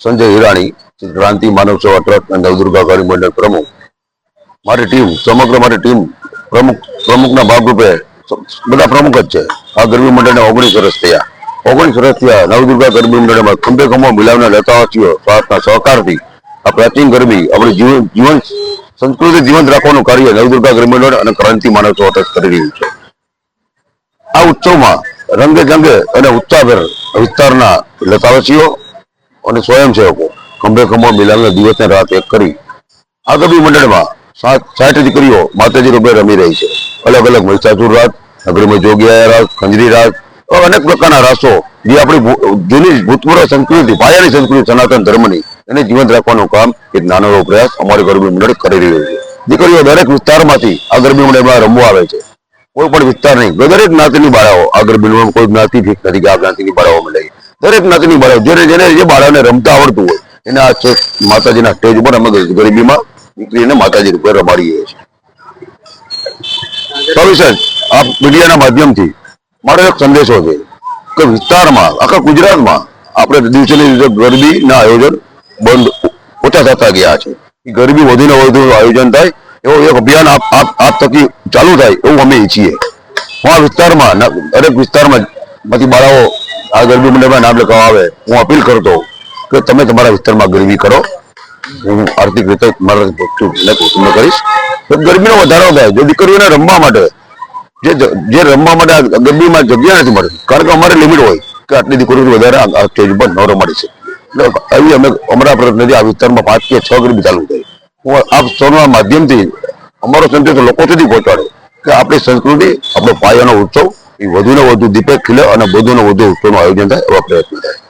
સંજય હિરાણી, ક્રાંતિ માનવ સેવા ટ્રસ્ટ અને નવદુર્ગા ગાડી મંડળ પ્રમુખ. મારી ટીમ, સમગ્ર મારી ટીમ પ્રમુખ, પ્રમુખના ભાગરૂપે બધા પ્રમુખ જ છે. આ ગરબી મંડળને ઓગણીસ વર્ષ થયા. ઓગણીસ વર્ષ થયા, નવદુર્ગા ગરબી મંડળમાં ખંભે ખંભો મિલાવના લતાવાસીઓ સ્વાસ્થના સહકારથી આ પ્રાચીન ગરબી આપણી જીવન જીવન, સંસ્કૃતિ જીવંત રાખવાનું કાર્ય નવદુર્ગા ગરબી મંડળ અને ક્રાંતિ માનવ સેવા ટ્રસ્ટ કરી રહ્યું છે. આ ઉત્સવમાં રંગે જંગે અને ઉત્સાહભેર વિસ્તારના લતાવાસીઓ અને સ્વયંસેવકો. ખંભો મિલાવના દિવસને રાત એક કરી આ ગરબી મંડળમાં સાઠ દીકરીઓ માતાજી રૂપે રમી રહી છે. અલગ અલગ મહિષાસુર રાત નગરીમાં જોગિયા રાજ, ખંજરી રાજ અનેક પ્રકારના રાસો જે આપણી જૂની ભૂતપૂર્વ સંસ્કૃતિ, પાયાની સંસ્કૃતિ, સનાતન ધર્મની, એને જીવંત રાખવાનું કામ એક નાનો એવો પ્રયાસ અમારી ગરબી મંડળ કરી રહ્યું છે. દીકરીઓ દરેક વિસ્તારમાંથી આ ગરબી મંડળમાં રમવા આવે છે. કોઈ પણ વિસ્તાર નહીં દરેક જ્ઞાતિની બાળાઓ આ ગરબી કોઈ જ્ઞાતિ ભીખ નથી કે આ જ્ઞાતિની બાળાઓ મળે દરેક નાતની બાળક, જેને જેને જે બાળકને રમતા આવડતું હોય, એને આ માતાજીના સ્ટેજ ઉપર અમે ગરીબીમાં દીકરીને માતાજી રૂપે રમાડીએ છીએ. આ મીડિયાના માધ્યમથી મારો એક સંદેશો છે કે વિસ્તારમાં, આખા ગુજરાતમાં આપણે દિવસે દિવસે ગરબીના આયોજન બંધ ઓછા થતા ગયા છે. ગરબી વધીને વધુ આયોજન થાય, એવો એક અભિયાન આપ થકી ચાલુ થાય એવું અમે ઈચ્છીએ. આ વિસ્તારમાં દરેક વિસ્તારમાં બધી બાળાઓ આ ગરબી મંડળમાં નામ લખાવવા આવે, હું અપીલ કરતો કે તમે તમારા વિસ્તારમાં ગરબી કરો. હું આર્થિક રીતે મારા તમને કરીશ. તો ગરબીનો વધારો થાય, જો દીકરીઓને રમવા માટે, જે જે રમવા માટે આ ગરબીમાં જગ્યા નથી મળતી, કારણ કે અમારે લિમિટ હોય કે આટલી દીકરીઓ વધારે આ આ સ્ટેજ ઉપર ન રમાડી છે એટલે આવી અમે અમારા પ્રતિનિધિ આ વિસ્તારમાં પાંચ કે છ ગરબી ચાલુ થઈ. હું આપ સૌના માધ્યમથી અમારો સંદેશ લોકો સુધી પહોંચાડો કે આપણી સંસ્કૃતિ, આપણો પાયાનો ઉત્સવ વધુ ને વધુ દીપક ખીલે અને વધુ ને વધુ ઉત્સવનું આયોજન થાય એવા પ્રયત્ન થાય.